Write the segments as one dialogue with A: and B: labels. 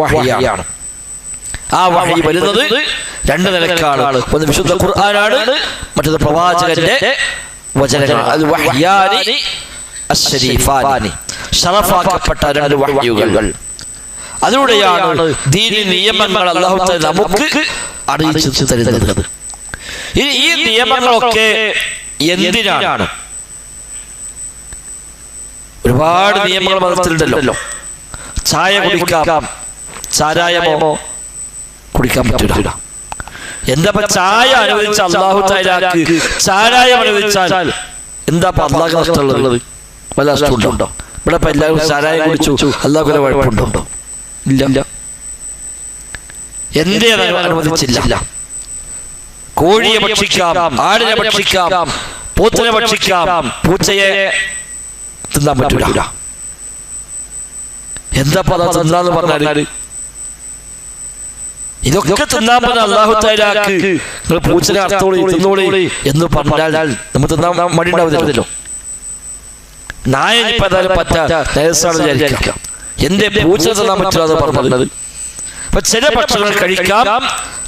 A: വഹയാണ് ആ വഹി വരുന്നത് രണ്ട് നിലക്കാണ്. ഒന്ന് വിശുദ്ധ ഖുർആനാണ് മറ്റൊന്ന് പ്രവാചകന്റെ വചനങ്ങൾ അത് വഹിയാനി അശ്ശരീഫാനി. ഷറഫാക്കപ്പെട്ട രണ്ട് വഹിയുകൾ. അതിലൂടെയാണ് ദീനി നിയമങ്ങൾ അള്ളാഹു നമുക്ക് അറിയിച്ചു തരുന്നത്. ഇനി ഈ നിയമങ്ങളൊക്കെ എന്തിനാണ്? ഒരുപാട് നിയമങ്ങൾ മതത്തിലുണ്ടല്ലോ. ചായ കുടിക്കാം. ചാരായമോ കുടിക്കാൻ പറ്റൂല. എന്താ ചായ അനുവദിച്ച അള്ളാഹു താലാക്ക് ചാരായം അനുവദിച്ചാൽ എന്താ അള്ളാഹ് നഷ്ടമുള്ളത്? വല്ല നഷ്ടമുണ്ടോ? ഇവിടെ ഇപ്പൊ എല്ലാവരും ചാരായം കുടിച്ചു. അള്ളാഹു കുഴപ്പമുണ്ടോ? ഇല്ല. എന്തേ അനുവദിച്ചില്ല? കോഴിയെ ഭക്ഷിക്കാം ആടിനെ ഭക്ഷിക്കാം പൂത്തിനെ ഭക്ഷിക്കാം പൂച്ചയെ തിന്നാൻ പറ്റൂല. എന്താ പദ തിന്നാന്ന് പറഞ്ഞാൽ? ഇതൊക്കെ തിന്നാൻ പറഞ്ഞ അള്ളാഹു താലാക്ക് നിങ്ങൾ പൂച്ചനെ അർത്ഥോളി തിന്നോളി എന്ന് പറഞ്ഞാൽ നമ്മൾ തിന്നാൻ മടി ഉണ്ടാവില്ലല്ലോ നായ ഇപ്പൊ ഏതായാലും പറ്റാ. നേഴ്സാണ് വിചാരിക്കാം. എന്തേ പൂച്ച തിന്നാൻ പറ്റില്ല എന്ന് പറഞ്ഞത്. അപ്പൊ ചില ഭക്ഷണങ്ങൾ കഴിക്കാം.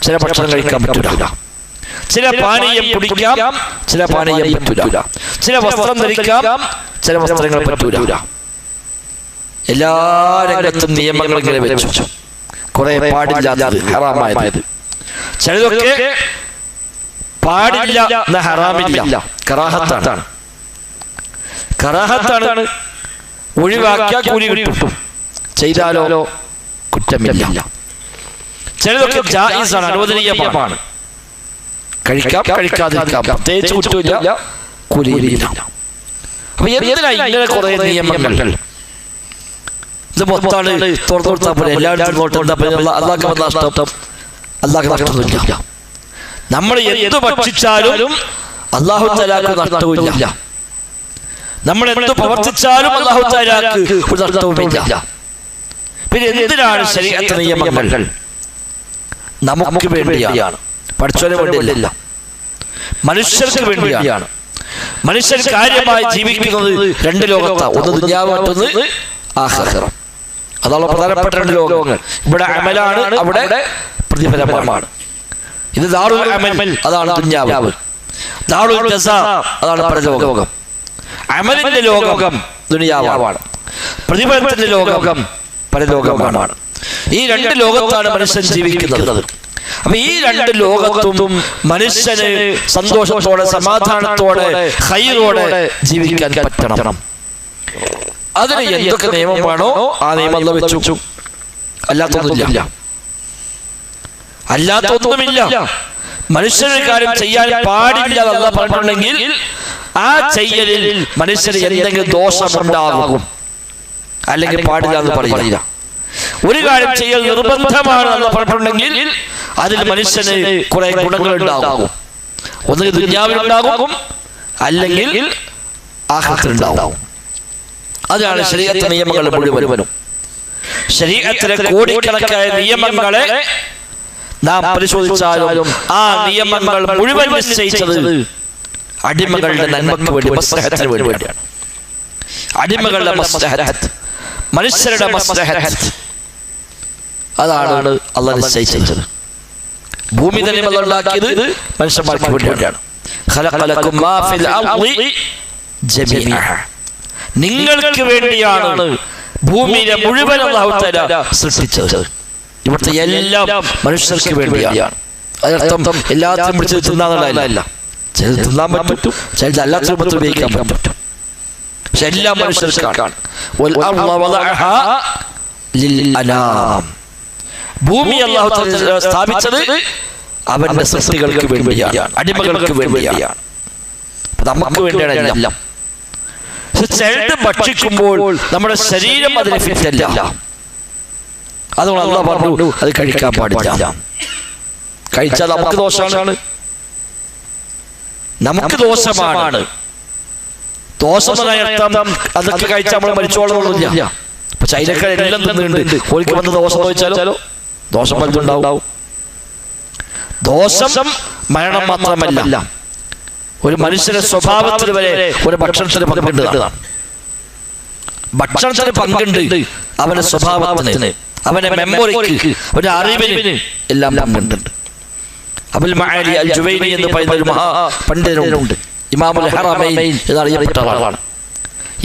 A: ചില ഭക്ഷണം കഴിക്കാൻ പറ്റില്ല ചില പാനീയം കുടിക്കാം. ചില പാനീയം പറ്റൂല. ചില വസ്ത്രം ധരിക്കാം. ചില വസ്ത്രങ്ങൾ പറ്റൂല. എല്ലാ രംഗത്തും നിയമങ്ങൾ ഇങ്ങനെ വെച്ചു. കുറെ പാടില്ലാത്തത് ഹറാമായത്. ചിലതൊക്കെ പാടില്ല എന്ന ഹറാമില്ല. കറാഹത്താണ്. കറാഹത്താണ്. ഒഴിവാക്കിയാൽ കൂലി കിട്ടും. ചെയ്താലോ കുറ്റമില്ല. ചിലതൊക്കെ ജായിസാണ് അനുവദനീയമാണ്. കഴിക്കാം കഴിക്കാതിരിക്കാം. പ്രത്യേകിച്ച് കുറ്റമില്ല. കൂലിയില്ല. അപ്പൊ എന്തിനാ ഇങ്ങനെ കുറെ നിയമങ്ങൾ? ഇത് തുറന്നു കൊടുത്താൽ പോലെ എല്ലാവരും അള്ളാഹ് നഷ്ടം. അള്ളാഹ് നഷ്ടമില്ല നമ്മൾ എന്ത് ഭക്ഷിച്ചാലും അള്ളാഹു തലാക്ക് നമ്മൾ എന്ത് പ്രവർത്തിച്ചാലും അള്ളാഹു തലാക്ക് ഒരു നഷ്ടവുമില്ല. പിന്നെ എന്തിനാണ് ശരീരത്തെ നിയമങ്ങൾ? നമുക്ക് വേണ്ടിയാണ്. പഠിച്ചവന് വേണ്ടിയല്ല. മനുഷ്യർക്ക് വേണ്ടിയാണ്. മനുഷ്യർ കാര്യമായി ജീവിക്കുന്നത് രണ്ട് ലോകത്താണ് ഒന്ന് ദുനിയാവ് മറ്റൊന്ന് ആഹ്റം. അതാണ് പ്രധാനപ്പെട്ട രണ്ട് ലോകങ്ങൾ. ഇവിടെ അമലാണ് അവിടെ പ്രതിഫലമാണ്. ഇത് ദാറുൽ അമൽ. അതാണ് ദുനിയാവ് ദാറുൽ ജസ അതാണ് പരലോകം അമലിന്റെ ലോകം ദുനിയാവാണ്. പ്രതിഫലത്തിന്റെ ലോകം പരലോകമാണ്. ഈ രണ്ട് ലോകത്താണ് മനുഷ്യൻ ജീവിക്കുന്നത്. അപ്പൊ ഈ രണ്ട് ലോകത്തും മനുഷ്യന് സന്തോഷത്തോടെ സമാധാനത്തോടെ ഹൈറോടെ ജീവിക്കാൻ പറ്റണം. അതിന് എന്തൊക്കെ നിയമം വേണോ ആ നിയമം അല്ല വെച്ചു അല്ലാത്തൊന്നുമില്ല. അല്ലാത്തൊന്നുമില്ല. മനുഷ്യന് കാര്യം ചെയ്യാൻ പാടില്ല എന്ന് പറഞ്ഞിട്ടുണ്ടെങ്കിൽ ആ ചെയ്യലിൽ മനുഷ്യന് എന്തെങ്കിലും ദോഷമുണ്ടാകും. അല്ലെങ്കിൽ പാടില്ല എന്ന് പറയില്ല. ഒരു കാര്യം ചെയ്യൽ നിർബന്ധമാണ് എന്ന് പറഞ്ഞിട്ടുണ്ടെങ്കിൽ അതിൽ മനുഷ്യന് കുറെ ഗുണങ്ങൾ ഉണ്ടാകും. ഒന്നുകിൽ ദുര്യാവിലുണ്ടാകും അല്ലെങ്കിൽ ആഹത്തിലുണ്ടാവും അതാണ് ശരീരത്തെ നിയമങ്ങൾ മുഴുവനും. ശരീരത്തിലെ കോടിക്കണക്കായ നിയമങ്ങളെ നാം പരിശോധിച്ചാലും ആ നിയമങ്ങൾ മുഴുവൻ നിശ്ചയിച്ചത് അടിമകളുടെ നന്മക്ക് വേണ്ടി മസ്ലഹത്തിന് വേണ്ടിയാണ്. അടിമകളുടെ മസ്ലഹത്ത്. മനുഷ്യരുടെ മസ്ലഹത്ത്. അതാണ് അള്ള നിശ്ചയിച്ചത്. ഭൂമി തന്നെ ഉണ്ടാക്കിയത് മനുഷ്യന്മാർക്ക് വേണ്ടിയാണ്. നിങ്ങൾക്ക് വേണ്ടിയാണ് ഭൂമിയിലെ മുഴുവൻ അള്ളാഹു തആല സൃഷ്ടിച്ചത്. ഇവിടുത്തെ എല്ലാം മനുഷ്യർക്ക് വേണ്ടിയാണ്. അതിനർത്ഥം എല്ലാത്തിനും പിടിച്ച് തിന്നാന്നുള്ളതല്ല ചിലത് തിന്നാൻ പറ്റും ചിലത് അല്ലാത്ത രൂപത്തിൽ ഉപയോഗിക്കാൻ പറ്റും. പക്ഷെ എല്ലാം മനുഷ്യർക്കാണ്. ഭൂമി അള്ളാഹു സ്ഥാപിച്ചത് അവന്റെ സൃഷ്ടികൾക്ക് വേണ്ടിയാണ് അടിമകൾക്ക് വേണ്ടിയാണ്. നമുക്ക് വേണ്ടിയാണ് എല്ലാം. പക്ഷെ ഭക്ഷിക്കുമ്പോൾ നമ്മുടെ ശരീരം അതിന് ഫിറ്റല്ല അതുകൊണ്ട് അള്ളാഹ് പറഞ്ഞു അത് കഴിക്കാൻ പാടില്ല. കഴിച്ചാൽ നമുക്ക് ദോഷമാണ്. നമുക്ക് ദോഷമാണ്. ദോഷം അതൊക്കെ കഴിച്ചാൽ നമ്മൾ മരിച്ചോളണമെന്നില്ല ഇപ്പൊ ചൈനക്കാർ എല്ലാം തിന്നുന്നുണ്ട്. ഒരിക്കൽ വന്ന് ദോഷം ചോദിച്ചാലോ ദോഷം പലതുണ്ടാവും ദോഷം മരണം മാത്രമല്ല. ഒരു മനുഷ്യന്റെ സ്വഭാവത്തിൽ വരെ ഒരു ഭക്ഷണത്തിന് പങ്കുണ്ട് ഭക്ഷണത്തിന് പങ്കുണ്ട് അവന്റെ സ്വഭാവത്തിന് അവന്റെ മെമ്മറിക്ക് ഒരു അറിവിന് എല്ലാം പങ്കുണ്ട് അബുൽ മഅലി അൽ ജുവൈനി എന്ന് പറയുന്ന ഒരു മഹാ പണ്ഡിതനുണ്ട് ഇമാമുൽ ഹറമൈൻ എന്നറിയപ്പെട്ട ആളാണ്.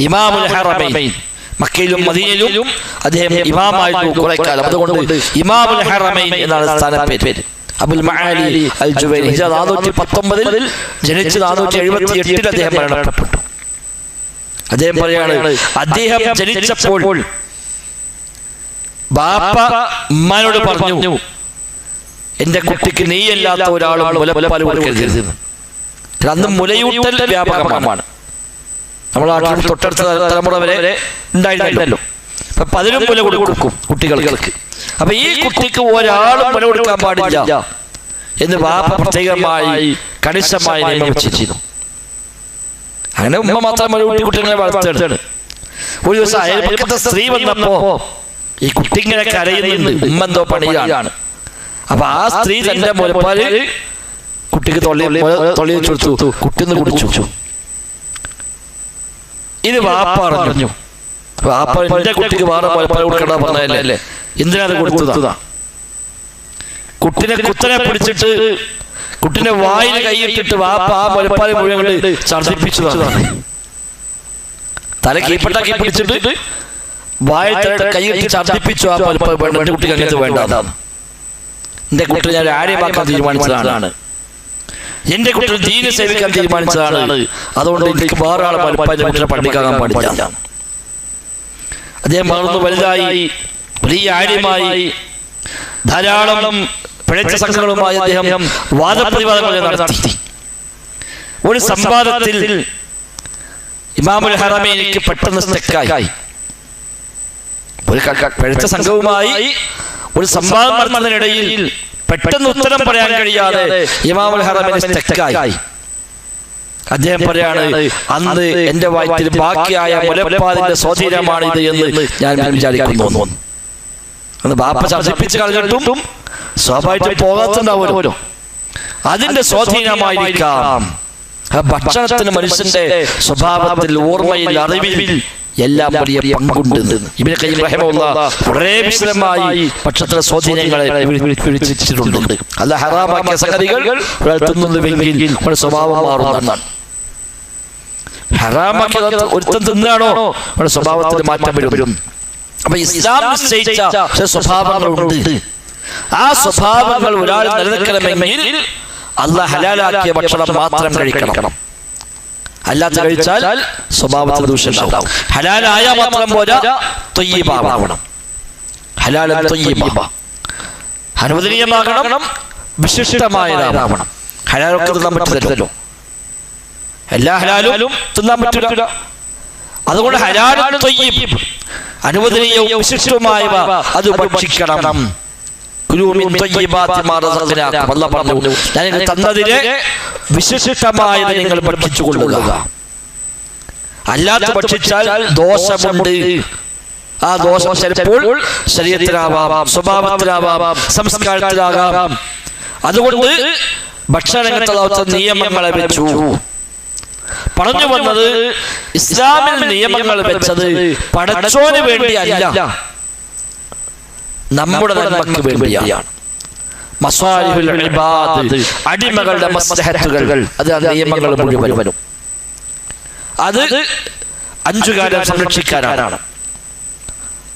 A: ഇമാമുൽ ഹറമൈൻ മക്കയിലും മദീനയിലും അദ്ദേഹം ഇമാമായിരുന്നു കുറെ കാലം. അതുകൊണ്ട് ഇമാമുൽ ഹറമൈൻ എന്നാണ് സ്ഥാനപ്പേര്. അബുൽ മഹാലി അൽ ജുബൈൽ ഹിജറ നാനൂറ്റി പത്തൊമ്പതിൽ ജനിച്ച് നാനൂറ്റി എഴുപത്തി എട്ടിൽ അദ്ദേഹം മരണപ്പെട്ടു. അദ്ദേഹം പറയാണ് അദ്ദേഹം ജനിച്ചപ്പോൾ ബാപ്പ ഉമ്മാനോട് പറഞ്ഞു എന്റെ കുട്ടിക്ക് നെയ്യല്ലാത്ത ഒരാളും മുലപ്പാൽ കൊടുക്കരുത് അന്ന് മുലയൂട്ടൽ വ്യാപകമാണ്. നമ്മൾ നാട്ടിൽ തൊട്ടടുത്ത തലമുറ വരെ ഉണ്ടായിരുന്നല്ലോ അപ്പൊ പതിനും മുല കൊടുക്കും കുട്ടികൾക്ക്. അപ്പൊ ഈ കുട്ടിക്ക് ഒരാളും മുല കൊടുക്കാൻ പാടില്ല. എന്ന് വാപ്പ പ്രത്യേകമായി കണിശമായി നിയമിച്ചിരുന്നു അങ്ങനെ ഉമ്മ മാത്രം മുല കൂട്ടി കുട്ടികളെ വളർത്തുകയാണ്. ഒരു ദിവസം അയൽപ്പക്കത്തെ സ്ത്രീ വന്നപ്പോ ഈ കുട്ടി ഇങ്ങനെ കരയുന്നുണ്ട്. ഉമ്മ എന്തോ പണിയാണ്. അപ്പൊ ആ സ്ത്രീ തന്റെ മുലപ്പാൽ കുട്ടിക്ക് തൊള്ളി തൊള്ളി വെച്ച് കൊടുത്തു കുട്ടി ഒന്ന് കുടിച്ചു. ഇത് വാപ്പ അറിഞ്ഞു വാപ്പ എന്റെ കുട്ടിക്ക് വേറെ മുലപ്പാൽ കൊടുക്കണ്ട പറഞ്ഞല്ലേ എന്തിനാ അത് കൊടുത്തതാ? കുട്ടിനെ കുത്തനെ പിടിച്ചിട്ട് കുട്ടിന്റെ വായിൽ കൈയിട്ടിട്ട് വാപ്പ ആ മുലപ്പാൽ മുഴുവൻ കൊണ്ട് ഛർദിപ്പിച്ചതാണ് തല കീപ്പട്ടാക്കി പിടിച്ചിട്ട് വായിൽ കൈയിട്ട് ഛർദിപ്പിച്ചു ആ മുലപ്പാൽ വേണ്ട കുട്ടിക്ക് അങ്ങനത്തെ വേണ്ടതാണ് എന്റെ കുട്ടി ഞാൻ ആര്യമാക്കാൻ തീരുമാനിച്ചതാണ്. എന്റെ കുട്ടികൾ ദീന സേവിക്കാൻ തീരുമാനിച്ചതാണ്. അതുകൊണ്ട് എനിക്ക് വേറെ ആളെ മലപ്പാന്റെ കുട്ടിനെ പഠിക്കാൻ പാടില്ല അദ്ദേഹം വളർന്നു വലുതായി വലിയ ആര്യമായി ധാരാളം പിഴച്ച സംഘങ്ങളുമായി അദ്ദേഹം വാദപ്രതിവാദങ്ങൾ നടത്തി. ഒരു സംവാദത്തിൽ ഇമാമുൽ ഹറമേനിക്ക് പെട്ടെന്ന് സ്റ്റെക്കായി ഒരു പിഴച്ച സംഘവുമായി ഒരു സംവാദം നടന്നതിനിടയിൽ പെട്ടെന്ന് ഉത്തരം പറയാൻ കഴിയാതെ ഇമാമുൽ ഹറമേനി സ്റ്റക്കായി അദ്ദേഹം പറയാണ് അന്ന് എന്റെ വയറ്റിൽ ബാക്കിയായ മുലപ്പാതിന്റെ സ്വാധീനമാണ് ഇത് എന്ന് ഞാൻ വിചാരിക്കുന്നു. അന്ന് ബാപ്പ ചർച്ചിപ്പിച്ച് കളഞ്ഞിട്ടും സ്വാഭാവികം പോകാത്തുണ്ടാവുമല്ലോ അതിന്റെ സ്വാധീനമായിരിക്കാം. ഭക്ഷണത്തിന് മനുഷ്യന്റെ സ്വഭാവത്തിൽ ഓർമ്മയിൽ അറിവിൽ എല്ലാം വലിയ പങ്കുണ്ട്. ഇവരെ കയ്യിൽ വളരെ വിശദമായി പക്ഷത്തിന്റെ സ്വാധീനങ്ങളെ വിളിച്ചിട്ടുണ്ട് അല്ല ഹറാമാക്കിയ സംഗതികൾ തിന്നുന്നുവെങ്കിൽ സ്വഭാവം മാറുന്നതാണ്. ഹറാമാക്കിയ ഒരുത്തം തിന്നാണോ നമ്മുടെ സ്വഭാവത്തിന് മാറ്റം വരും. അപ്പൊ ഇസ്ലാം നിശ്ചയിച്ച സ്വഭാവങ്ങളുണ്ട്. ആ സ്വഭാവങ്ങൾ ഒരാൾ നിലനിൽക്കണമെങ്കിൽ അല്ല ഹലാലാക്കിയ ഭക്ഷണം മാത്രം കഴിക്കണം. അല്ലാത്ത കഴിച്ചാൽ സ്വഭാവത്തിൽ ദൂഷ്യം ഉണ്ടാവും ഹലാലായ മാത്രം പോരാ തൊയ്യബാവണം. ഹലാല അനുവദനീയമാകണം വിശിഷ്ടമായതാവണം. ഹലാലൊക്കെ തിന്നാൻ പറ്റില്ലല്ലോ. എല്ലാ ഹലാലും തിന്നാൻ പറ്റില്ല. അതുകൊണ്ട് ഹലാലും തൊയ്യബ്. അനുവദനീയവും വിശിഷ്ടവുമായവ അത് ഭക്ഷിക്കണം. ഞാൻ തന്നതിലെ വിശിഷ്ടമായത് നിങ്ങൾ ഭക്ഷിച്ചുകൊള്ളുക. അല്ലാതെ ഭക്ഷിച്ചാൽ ദോഷമുണ്ട്. ആ ദോഷം ചിലപ്പോൾ ശരീരത്തിലാവാം സ്വഭാവത്തിലാവാം സംസ്കാരത്തിലാകാം അതുകൊണ്ട് ഭക്ഷണരംഗത്ത് നിയമങ്ങളെ വെച്ചു. പറഞ്ഞു വന്നത് ഇസ്ലാമിൽ നിയമങ്ങൾ വെച്ചത് പടച്ചോന് വേണ്ടിയല്ല. നമ്മുടെ നന്മക്ക് വേണ്ടിയാണ്. അടിമകളുടെ മസ്ലഹത്തുകൾ അത് നിയമങ്ങൾ മുഴുവൻ വരും അത് അഞ്ചു കാലം സംരക്ഷിക്കാനാണ്.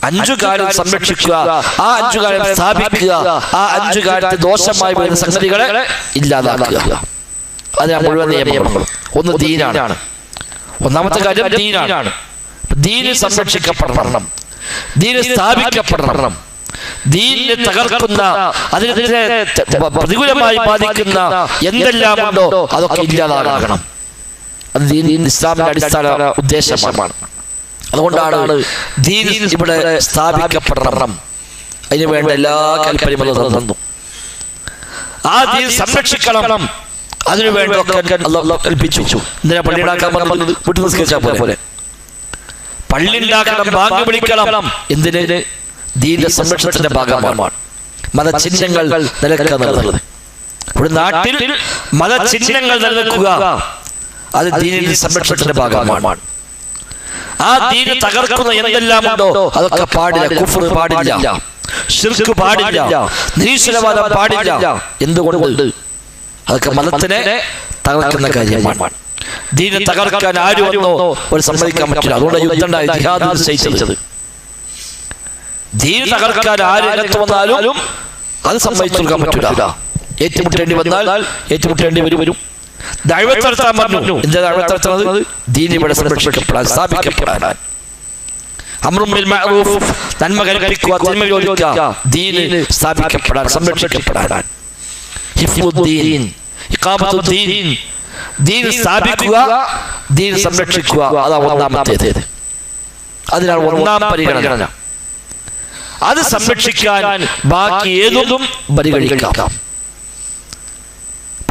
A: അഞ്ചു കാലം സംരക്ഷിക്കുക ആ അഞ്ചു കാലം സ്ഥാപിക്കുക ആ അഞ്ചു കാലത്ത് ദോഷമായി വരുന്ന സംഗതികളെ ഇല്ലാതാക്കുക. അതിനാണ് മുഴുവൻ നിയമങ്ങൾ ഒന്ന് ദീനാണ്. ഒന്നാമത്തെ കാര്യം ദീനാണ്. ദീന് സംരക്ഷിക്കപ്പെടണം. ദീന് സ്ഥാപിക്കപ്പെടണം. ദീനിനെ തകർക്കുന്ന അതിനെതിരെ പ്രതികൂലമായി ബാധിക്കുന്ന എന്തെല്ലാം ഉണ്ടോ അതൊക്കെ ഇല്ലാതാകണം. അത് ഇസ്ലാമിന്റെ അടിസ്ഥാന ഉദ്ദേശമാണ്. അതുകൊണ്ടാണ് ദീൻ ഇവിടെ സ്ഥാപിക്കപ്പെടണം. അതിന് വേണ്ട എല്ലാ കൽപ്പനയും തന്നു. ആ ദീൻ സംരക്ഷിക്കണം. അതിനു വേണ്ട കൽപ്പിച്ചു. എന്തിനാ പള്ളി ഉണ്ടാക്കാൻ പറഞ്ഞത് വീട്ടിൽ നിസ്കരിച്ചാൽ പോലെ പള്ളി ഉണ്ടാക്കണം ബാങ്ക് വിളിക്കണം എന്തിന്? ദീന്റെ സംരക്ഷണത്തിന്റെ ഭാഗമാണ്. മതചിഹ്നങ്ങൾ നിലനിൽക്കുന്നത്. ഒരു നാട്ടിൽ മതചിഹ്നങ്ങൾ നിലനിൽക്കുക അത് ദീനിന്റെ സംരക്ഷണത്തിന്റെ ഭാഗമാണ്. ആ ദീന് തകർക്കുന്ന എന്തെല്ലാം ഉണ്ടോ? അതൊക്കെ പാടില്ല. കുഫർ പാടില്ല. ശിർക്ക് പാടില്ല. നിരീശ്വരവാദം പാടില്ല. എന്തുകൊണ്ട്? അതൊക്കെ മതത്തിനെ തകർക്കുന്ന കാര്യമാണ്. ദീനെ തകർക്കാൻ ആരും ഒന്നോ ഒരു സമ്മതിക്കാൻ പറ്റില്ല. അതുകൊണ്ട് യുദ്ധം ജിഹാദ് നിശ്ചയിച്ചത് ദീൻ തകർക്കാൻ ആര് രംഗത്ത് വന്നാലും അത് സമ്മതിച്ചു കൊടുക്കാൻ ഏറ്റുമുട്ടേണ്ടി വന്നാൽ ഏറ്റുമുട്ടേണ്ടി വരും വരും. ദൈവത്ത് നടത്താൻ പറഞ്ഞു. എന്താ ദീൻ ഇവിടെ സംരക്ഷിക്കപ്പെടാൻ സ്ഥാപിക്കപ്പെടാൻ. നന്മ കൽപ്പിക്കുക തിന്മ ദീന് സ്ഥാപിക്കപ്പെടാൻ സംരക്ഷിക്കപ്പെടാൻ. ഇഖാമത്തുദ്ദീൻ. ദീൻ സ്ഥാപിക്കുക ദീൻ സംരക്ഷിക്കുക. അതാണ് ഒന്നാമത്തേത്. അതിനാണ് ഒന്നാം പരിഗണന. അത് സംരക്ഷിക്കാൻ ബാക്കി ഏതും പരിഗണിക്കാം.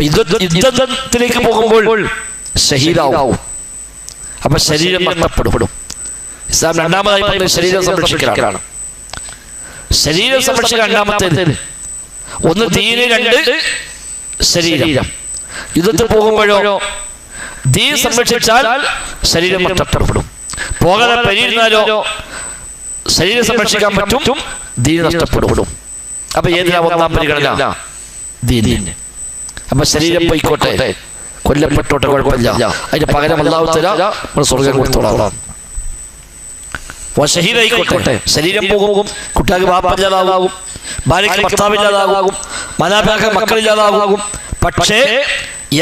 A: യുദ്ധ- യുദ്ധത്തിലേക്ക് പോകുമ്പോൾ ഷഹീദാവും അപ്പൊ ശരീരം നഷ്ടപ്പെടും. ഇസ്ലാം രണ്ടാമതായി പറയുന്നത് ശരീരം സംരക്ഷിക്കലാണ്. ശരീരം സംരക്ഷിക്കാൻ രണ്ടാമത്തേത് ഒന്ന് തീരെ രണ്ട് ശരീരം. യുദ്ധത്തിൽ പോകുമ്പോഴോ ദീൻ സംരക്ഷിച്ചാൽ ശരീരം നഷ്ടപ്പെടും. പോകാതെ പരിയിരുന്നാലോ ശരീരം സംരക്ഷിക്കാൻ പറ്റും ദീൻ നഷ്ടപ്പെടും. അപ്പൊ ഏതിനാ ഒന്നാം പരിഗണന ദീനിന് അപ്പൊ ശരീരം പോയിക്കോട്ടെ. കൊല്ലപ്പെട്ടോട്ടെ കുഴപ്പമില്ല അതിന് പകരം അല്ലാതെ തരാം നമ്മൾ സ്വർഗം കൊടുത്തോളാം. ഷഹീദായിക്കോട്ടെ ശരീരം പോകും. കുട്ടികൾക്ക് വാപ്പില്ലാതാകും ഭാര്യയ്ക്ക് ഭർത്താവില്ലാതാകും മാതാപിതാക്കൾ മക്കളില്ലാതാകും പക്ഷേ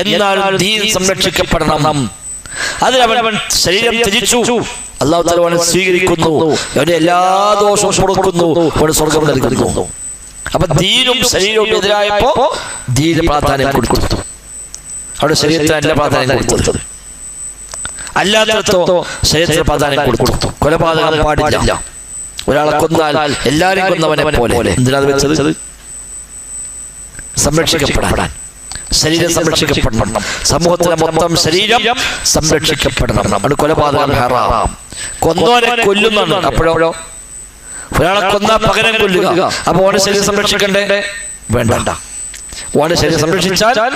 A: എന്നാൽ ദീൻ സംരക്ഷിക്കപ്പെടണം? അതിലവൻ അവൻ ശരീരം ത്യജിച്ചു. അള്ളാഹു സ്വീകരിക്കുന്നു. അവന്റെ എല്ലാ ദോഷവും കൊടുക്കുന്നു. അവന് സ്വർഗം നൽകുന്നു. അപ്പൊ ദീനും ശരീരവും എതിരായപ്പോ ദീന പ്രാധാന്യം കൊടുത്തു. അവിടെ ശരീരത്തിന് അല്ല പ്രാധാന്യം കൊടുത്തത് അല്ലാത്തടത്തോ ശരീരത്തിന് പ്രാധാന്യം കൊടുത്തു. കൊലപാതക പാടില്ല. ഒരാളെ കൊന്നാൽ എല്ലാരും കൊന്നവനെ പോലെ. എന്തിനാ വെച്ചത്? സംരക്ഷിക്കപ്പെടാൻ. ശരീരം സംരക്ഷിക്കപ്പെടണം. സമൂഹത്തിലെ മൊത്തം ശരീരം സംരക്ഷിക്കപ്പെടണം. അത് കൊലപാതകം ഹറാം. കൊന്നോനെ കൊല്ലുന്നുണ്ട് അപ്പോഴോ? ഒരാളെ കൊന്ന പകരം കൊല്ലുക. അപ്പൊ ഓടെ ശരീരം സംരക്ഷിക്കണ്ടേ? വേണ്ട. ഓടെ ശരീരം സംരക്ഷിച്ചാൽ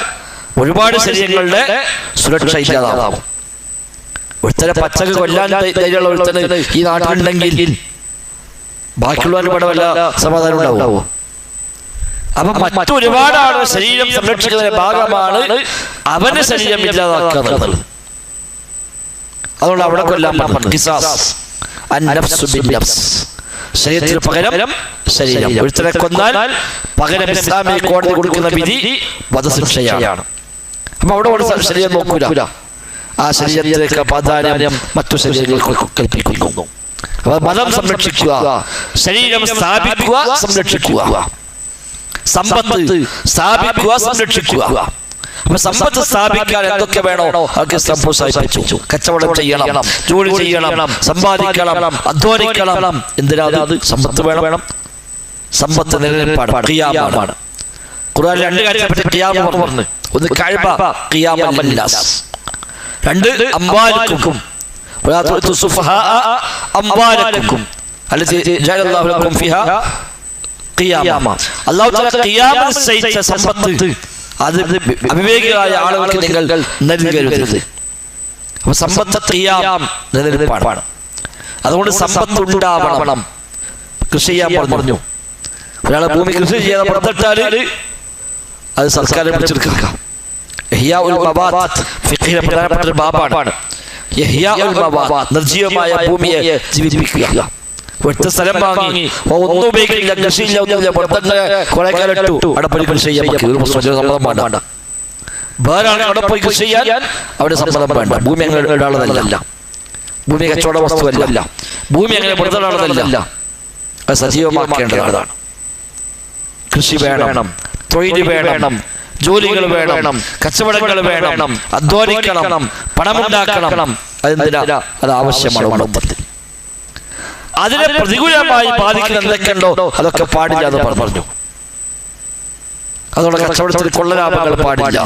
A: ഒരുപാട് ശരീരങ്ങളുടെ സുരക്ഷ ഇല്ലാതാവും. ഒരുത്തരെ പച്ചക്ക് കൊല്ലാൻ ധൈര്യമുള്ള ഒരുത്തന് ഈ നാട്ടിലുണ്ടെങ്കിൽ ബാക്കിയുള്ളവരുടെ പടമല്ല സമാധാനം ഉണ്ടാവുമോ? അപ്പൊ മറ്റൊരുപാട് ആളുകൾ ശരീരം സംരക്ഷിക്കുന്നതിന്റെ ഭാഗമാണ് അവന്റെ ശരീരം ഇല്ലാതാക്കുന്നത് അതുകൊണ്ട് അവിടെ കൊല്ലാൻ പറഞ്ഞു. ശരീരത്തിന് പകരം ശരീരം. ഒരുത്തരെ കൊന്നാൽ പകരം ഇസ്ലാമിക കോടതി കൊടുക്കുന്ന വിധി വധശിക്ഷയാണ്. അപ്പൊ അവിടെ ശരീരം നോക്കൂല. ആ ശരീരത്തിലേക്ക് പ്രാധാന്യം മറ്റു ശരീരങ്ങൾക്ക് കൽപ്പിക്കുന്നു. മതം സംരക്ഷിക്കുക. ശരീരം സ്ഥാപിക്കുക സംരക്ഷിക്കുക. സമ്പത്ത് സ്ഥാപിക്കുക സംരക്ഷിക്കുക അപ്പൊ സമ്പത്ത് സ്ഥാപിക്കാൻ എന്തൊക്കെ വേണോ അതൊക്കെ സംഭവിച്ചു കച്ചവടം ചെയ്യണം ജോലി ചെയ്യണം സമ്പാദിക്കണം അധ്വാനിക്കണം എന്തിനാ അത് സമ്പത്ത് വേണം വേണം സമ്പത്ത് നിലനിൽപ്പാണ് ഖുർആൻ രണ്ട് കാര്യത്തെ പറഞ്ഞു ഒന്ന് രണ്ട് അമ്പാലക്കും അല്ലെ അള്ളാഹു തആല ഖിയാമ നിശ്ചയിച്ച സമ്പത്ത്. അത് അവിവേകികളായ ആളുകൾക്ക് നിങ്ങൾ നൽകരുത്. അപ്പൊ നിലനിൽപ്പാണ്. അതുകൊണ്ട് സമ്പത്ത് ഉണ്ടാവണം. കൃഷി ചെയ്യാൻ പറഞ്ഞു. ഒരാളെ ഭൂമി കൃഷി ചെയ്യാതെ പുറത്തിട്ടാൽ അത് സർക്കാർ പിടിച്ചെടുക്കാം. പ്രധാനപ്പെട്ട ഒരു ബാബാണ് നിർജീവമായ ഭൂമിയെ ജീവിപ്പിക്കുക. ഒറ്റ സ്ഥലം വാങ്ങി. ഓ, ഒന്നും ഉപയോഗിക്കില്ല കൃഷിയില്ല ഒന്നുമില്ല പുറത്തന്നെ കുറെ കാലം ഇട്ടു അവിടെ കൃഷി ചെയ്യാൻ ഒരു മുസ്ലിം സമ്മതം വേണ്ട. വേറെ ആളെ അവിടെ പോയി കൃഷി ചെയ്യാൻ അവിടെ സമ്മതം വേണ്ട. ഭൂമി അങ്ങനെ ഇടാനുള്ളതല്ല ഭൂമി കച്ചവട വസ്തുവല്ല. ഭൂമി അങ്ങനെ പുറത്തിടാനുള്ളതല്ല അത് സജീവമാക്കേണ്ടതാണ് കൃഷി വേണം. തൊഴിൽ വേണം. ജോലികൾ വേണം. കച്ചവടങ്ങൾ വേണം. അധ്വാനിക്കണം. പണമുണ്ടാക്കണം. അതെന്തിനാ? അത് ആവശ്യമാണ് അതിനെ പ്രതികൂലമായി ബാധിക്കുന്ന എന്തൊക്കെയുണ്ടോ? അതൊക്കെ പാടില്ല എന്ന് പറഞ്ഞു. അതുകൊണ്ട് കച്ചവടത്തിൽ കൊള്ളലാഭങ്ങൾ പാടില്ല.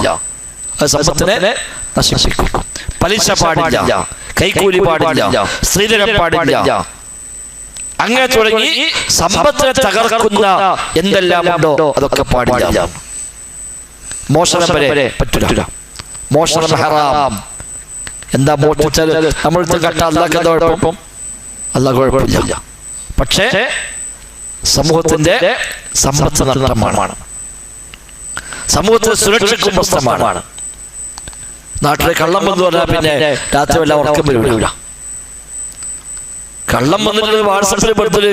A: അത് സമ്പത്തിനെ നശിപ്പിക്കും. പലിശ പാടില്ല. കൈക്കൂലി പാടില്ല. സ്ത്രീധനം പാടില്ല. അങ്ങനെ തുടങ്ങി സമ്പത്തിനെ തകർക്കുന്ന എന്തെല്ലാം ഉണ്ടോ അതൊക്കെ പാടില്ല. മോഷണം വരെ പറ്റില്ല മോഷണം ഹറാം. എന്താ മോഷ്ടിച്ചാൽ നമ്മൾ കട്ട അല്ലാക്ക് കുഴപ്പം അല്ല കുഴപ്പമില്ല. പക്ഷേ സമൂഹത്തിന്റെ സമ്പത്ത് നഷ്ടമാണ് സമൂഹത്തിന്റെ സുരക്ഷയ്ക്കും പ്രശ്നമാണ് നാട്ടിലെ കള്ളം എന്ന് പറഞ്ഞാൽ പിന്നെ രാത്രി വല്ല ഉറക്കം വരില്ല. കള്ളം വന്നിട്ട് വാട്സപ്പിൽ പെടുത്തൽ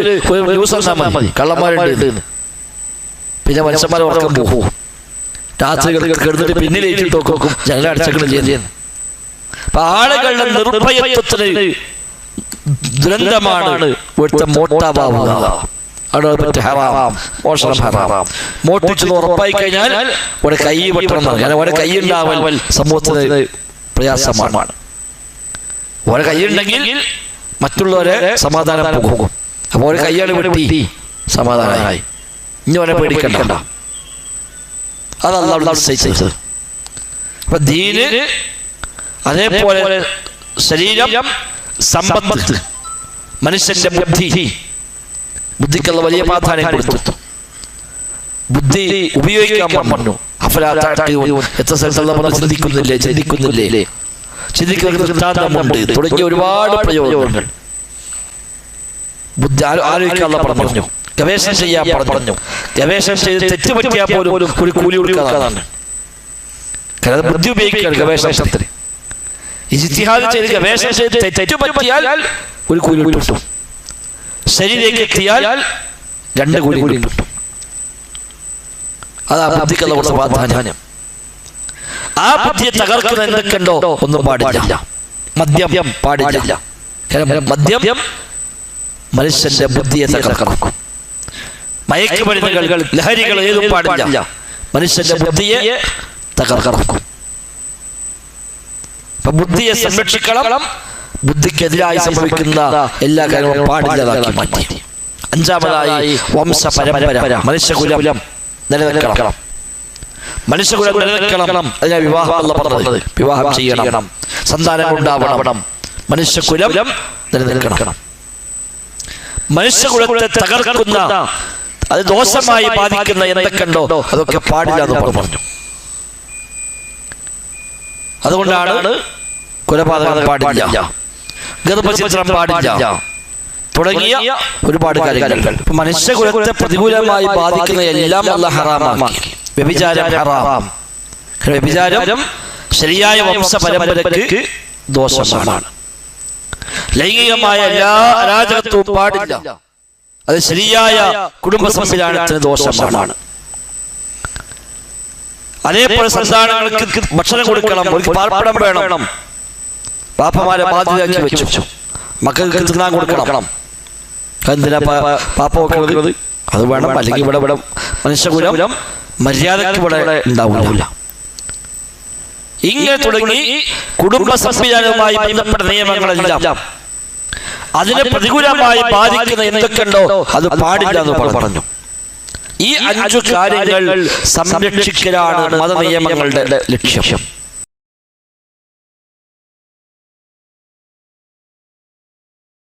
A: ന്യൂസ് വന്നാൽ മതി. കള്ളന്മാരുണ്ട്. പിന്നെ മനുഷ്യന്മാരെ ഉറക്കം പോകും. രാത്രി കിടന്നിട്ട് പിന്നിലേക്ക് നോക്കും. അടച്ചക്കളും ചെയ്യുന്നു അപ്പൊ ആളുകളുടെ നിർഭയത്വത്തിന് ദുരന്തമാണ് ഇവിടുത്തെ മോട്ടാവാവുക അവിടെ മറ്റേ ഹറാം. മോഷണം ഹറാം. മോട്ടിച്ചത് ഉറപ്പായി കഴിഞ്ഞാൽ കൈ വെട്ടണം കാരണം കൈ ഉണ്ടാവൽ സമൂഹത്തിന് പ്രയാസമാണ്. ഓരോ കൈയുണ്ടെങ്കിൽ മറ്റുള്ളവരെ സമാധാനം പോകും. അപ്പോൾ ഒരു കൈയാണ് വെട്ടി സമാധാനമായി. ഇനി അവനെ പേടിക്കണ്ട. അതല്ല നിശ്ചയിച്ചത്. അപ്പൊ ദീന് അതേപോലെ ശരീരം സമ്പത്ത്. മനുഷ്യന്റെ ബുദ്ധി. ബുദ്ധിക്കുള്ള വലിയ പ്രാധാന്യം കൊടുത്തു. ബുദ്ധി ഉപയോഗിക്കാൻ പറഞ്ഞു എത്ര സ്ഥലത്തുള്ള ചിന്തിക്കുന്നില്ലേ? ചിന്തിക്കുന്നില്ലേ? ചിന്തിക്കുന്ന ദൃഷ്ടാന്തമുണ്ട് തുടങ്ങിയ ഒരുപാട് പ്രയോജനങ്ങൾ ബുദ്ധി ആലോ- ആലോചിക്കാനുള്ള പറഞ്ഞു. ഗവേഷണം ചെയ്യാൻ പറഞ്ഞു. ഗവേഷണം ചെയ്ത് തെറ്റുപറ്റിയാൽ പോലും ഒരു കൂലി കൊടുക്കാതാണ് കാരണം ബുദ്ധി ഉപയോഗിക്കുകയാണ് ഗവേഷണത്തിന്. ഇജിത്തിഹാദ് ചെയ്ത് ഗവേഷണം ചെയ്ത് തെറ്റ് പറ്റിയാൽ ഒരു കൂലി കിട്ടും. ശരിയിലേക്ക് എത്തിയാൽ രണ്ട് കൂലി കൂടി കിട്ടും. അതാ ബുദ്ധിക്കുള്ള കുറച്ച് പ്രാധാന്യം. ആ ബുദ്ധിയെ തകർക്കുന്ന എന്തൊക്കെയുണ്ടോ ഒന്നും പാടില്ല. മദ്യം പാടില്ല. മദ്യം മനുഷ്യന്റെ ബുദ്ധിയെ തകർക്കും. മയക്കുമരുന്നുകൾ ലഹരികൾ ഏതും പാടില്ല. മനുഷ്യന്റെ ബുദ്ധിയെ തകർക്കും. അപ്പൊ ബുദ്ധിയെ സംരക്ഷിക്കണം. ബുദ്ധിക്കെതിരായി സംഭവിക്കുന്ന എല്ലാ കാര്യങ്ങളും പാടില്ലതാക്കി മാറ്റി. അഞ്ചാമതായി വംശ പരമ്പര മനുഷ്യകുലം നിലനിൽക്കണം. മനുഷ്യകുലം നിലനിൽക്കണം. അതിനെ വിവാഹം പറഞ്ഞത്. വിവാഹം ചെയ്യണം. സന്താനം ഉണ്ടാവണം. മനുഷ്യകുലം നിലനിൽക്കണം. മനുഷ്യകുലത്തെ തകർക്കുന്ന അത് ദോഷമായി ബാധിക്കുന്ന എന്തൊക്കെയുണ്ടോ അതൊക്കെ പാടില്ല എന്ന് പറഞ്ഞു. അതുകൊണ്ടാണ് കൊലപാതകം പാടില്ല. ഗർഭചിത്രം പാടില്ല. തുടങ്ങിയ ഒരുപാട് കാര്യങ്ങൾ. മനുഷ്യകുലത്തെ പ്രതികൂലമായി ബാധിക്കുന്ന എല്ലാം അല്ല ഹറാമാക്കി വ്യഭിചാരം ഹറാം. വ്യഭിചാരം ശരിയായ വംശ പരമ്പരക്ക് ദോഷമാണ്. ലൈംഗികമായ എല്ലാ അരാജകത്വവും പാടില്ല. അത് ശരിയായ കുടുംബ സംവിധാനത്തിന് ദോഷമാണ്. അതേപോലെ സന്താനങ്ങൾക്ക് ഭക്ഷണം കൊടുക്കണം. പാർപ്പിടം വേണം. പാപ്പമാരെ ബാധ്യതയാക്കി വെച്ചു. മക്കൾക്ക് തിന്നാൻ കൊടുക്കണം. എന്തിനാ പാപ്പ വെക്കുന്നത്? അത് വേണം. അല്ലെങ്കിൽ ഇവിടെ ഇവിടെ മനുഷ്യകുലം മര്യാദയ്ക്ക് ഇവിടെ ഉണ്ടാവില്ല. ഇങ്ങനെ തുടങ്ങി കുടുംബ സംവിധാനവുമായി ബന്ധപ്പെട്ട നിയമങ്ങളെല്ലാം അതിനെ പ്രതികൂലമായി ബാധിക്കുന്ന എന്തൊക്കെയുണ്ടോ അത് പാടില്ല എന്ന് പറഞ്ഞു. ഈ അഞ്ചു കാര്യങ്ങൾ സംരക്ഷിക്കലാണ് മത നിയമങ്ങളുടെ ലക്ഷ്യം.